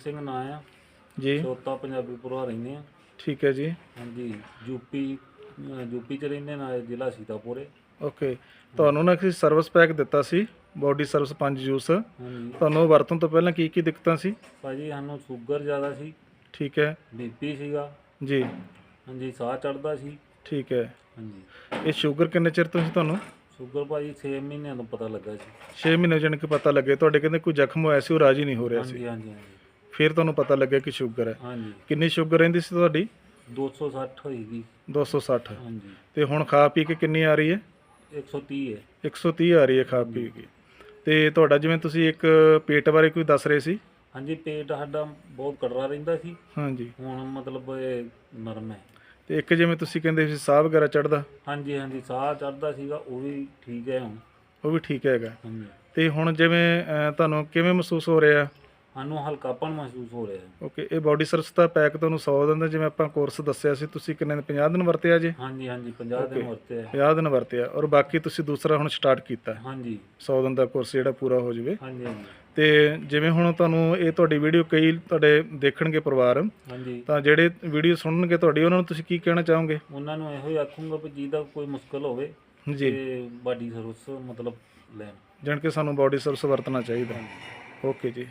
ਸਿੰਘ ਨਾਂ ਆ। ਜੀ। ਛੋਟਾ ਪੰਜਾਬੀਪੁਰਾ ਰਹਿੰਦੇ ਆ। ਠੀਕ ਹੈ ਜੀ। ਹਾਂਜੀ ਯੂਪੀ ਅਹ ਯੂਪੀ ਚ ਰਹਿੰਦੇ ਨਾਲ ਜ਼ਿਲ੍ਹਾ ਸੀਤਾਪੁਰੇ ਓਕੇ। ਤੁਹਾਨੂੰ ਨਾ ਕਿਸੇ ਸਰਵਿਸ ਪੈਕ ਦਿੱਤਾ ਸੀ ਬਾਡੀ ਸਰਵਿਸ 5 ਜੂਸ। ਹਾਂਜੀ। ਤੁਹਾਨੂੰ ਵਰਤਣ ਤੋਂ ਪਹਿਲਾਂ ਕੀ ਕੀ ਦਿੱਕਤਾਂ ਸੀ? ਭਾਜੀ ਸਾਨੂੰ ਸ਼ੂਗਰ ਜ਼ਿਆਦਾ ਸੀ। ਠੀਕ ਹੈ। ਬੀਪੀ ਸੀਗਾ। ਜੀ। ਹਾਂਜੀ ਸਾਹ ਚੜਦਾ ਸੀ। ਠੀਕ ਹੈ। ਹਾਂਜੀ। ਇਹ ਸ਼ੂਗਰ ਕਿੰਨੇ ਚਿਰ ਤੋਂ ਸੀ ਤੁਹਾਨੂੰ? ਸ਼ੂਗਰ ਭਾਜੀ 6 ਮਹੀਨਿਆਂ ਤੋਂ ਪਤਾ ਲੱਗਾ ਸੀ। 6 ਮਹੀਨੇ ਜਾਣੀ ਕਿ ਪਤਾ ਲੱਗੇ। ਤੁਹਾਡੇ ਕਹਿੰਦੇ ਕੋਈ ਜ਼ਖਮ ਹੋਇਆ ਸੀ ਉਹ ਰਾਜੀ ਨਹੀਂ ਹੋ ਰਿਹਾ ਸੀ। ਹਾਂਜੀ ਹਾਂਜੀ ਹਾਂਜੀ। ਫਿਰ ਤੁਹਾਨੂੰ ਪਤਾ ਲੱਗਿਆ ਕਿ ਸ਼ੂਗਰ ਹੈ। ਹਾਂਜੀ। ਕਿੰਨੀ ਸ਼ੂਗਰ ਰਹਿੰਦੀ ਸੀ ਤੁਹਾਡੀ? 260 ਹੋਏਗੀ 260 ਹਾਂਜੀ। ਤੇ ਹੁਣ ਖਾ ਪੀ ਕੇ ਕਿੰਨੀ ਆ ਰਹੀ ਹੈ? 130 ਹੈ। 130 ਆ ਰਹੀ ਹੈ ਖਾ ਪੀ ਕੇ। ਤੇ ਤੁਹਾਡਾ ਜਿਵੇਂ ਤੁਸੀਂ ਇੱਕ ਪੇਟ ਬਾਰੇ ਕੋਈ ਦੱਸ ਰਹੇ ਸੀ? ਹਾਂਜੀ ਪੇਟ ਸਾਡਾ ਬਹੁਤ ਕੜਰਾ ਰਹਿੰਦਾ ਸੀ। ਹਾਂਜੀ। ਹੁਣ ਮਤਲਬ ਇਹ ਨਰਮ ਹੈ। ਤੇ ਇੱਕ ਜਿਵੇਂ ਤੁਸੀਂ ਕਹਿੰਦੇ ਸੀ ਸਾਹ ਵਗੈਰਾ ਚੜਦਾ ਹਾਂਜੀ ਹਾਂਜੀ ਸਾਹ ਚੜਦਾ ਸੀਗਾ ਉਹ ਵੀ ਠੀਕ ਹੈ ਹੁਣ। ਉਹ ਵੀ ਠੀਕ ਹੈਗਾ। ਹਾਂਜੀ। ਤੇ ਹੁਣ ਜਿਵੇਂ ਅਹ, ਤੁਹਾਨੂੰ ਕਿਵੇਂ ਮਹਿਸੂਸ ਹੋ ਰਿਹਾ? ਸਾਨੂੰ ਹਲਕਾਪਨ ਮਹਿਸੂਸ ਹੋ ਰਿਹਾ ਹੈ। ਓਕੇ ਇਹ ਬਾਡੀ ਸਰਵਿਸ ਦਾ ਪੈਕ ਤੁਹਾਨੂੰ 100 ਦਿਨ ਦਾ ਜਿਵੇਂ ਆਪਾਂ ਕੋਰਸ ਦੱਸਿਆ ਸੀ ਤੁਸੀਂ ਕਿੰਨੇ ਦਿਨ 50 ਦਿਨ ਵਰਤਿਆ ਜੇ? ਹਾਂਜੀ ਹਾਂਜੀ 50 ਦਿਨ Okay. ਵਰਤੇ ਹੈ। 50 ਦਿਨ ਵਰਤਿਆ। ਔਰ ਬਾਕੀ ਤੁਸੀਂ ਦੂਸਰਾ ਹੁਣ ਸਟਾਰਟ ਕੀਤਾ। ਹਾਂਜੀ। 100 ਦਿਨ ਦਾ ਕੋਰਸ ਜਿਹੜਾ ਪੂਰਾ ਹੋ ਜਾਵੇ। ਹਾਂਜੀ ਹਾਂਜੀ। ਤੇ ਜਿਵੇਂ ਹੁਣ ਤੁਹਾਨੂੰ ਇਹ ਤੁਹਾਡੀ ਵੀਡੀਓ ਕਈ ਤੁਹਾਡੇ ਦੇਖਣਗੇ ਪਰਿਵਾਰ। ਹਾਂਜੀ। ਤਾਂ ਜਿਹੜੇ ਵੀਡੀਓ ਸੁਣਨਗੇ ਤੁਹਾਡੀ ਉਹਨਾਂ ਨੂੰ ਤੁਸੀਂ ਕੀ ਕਹਿਣਾ ਚਾਹੋਗੇ? ਉਹਨਾਂ ਨੂੰ ਇਹੋ ਹੀ ਆਖੂੰਗਾ ਵੀ ਜਿਹਦਾ ਕੋਈ ਮੁਸ਼ਕਲ ਹੋਵੇ ਜੀ। ਤੇ ਬਾਡੀ ਸਰਵਿਸ ਮਤਲਬ ਲੈਣ। ਜਾਣ ਕੇ ਸਾਨੂੰ ਬਾਡੀ ਸਰਵਿਸ ਵਰਤਣਾ ਚਾਹੀਦਾ। ਓਕੇ ਜੀ।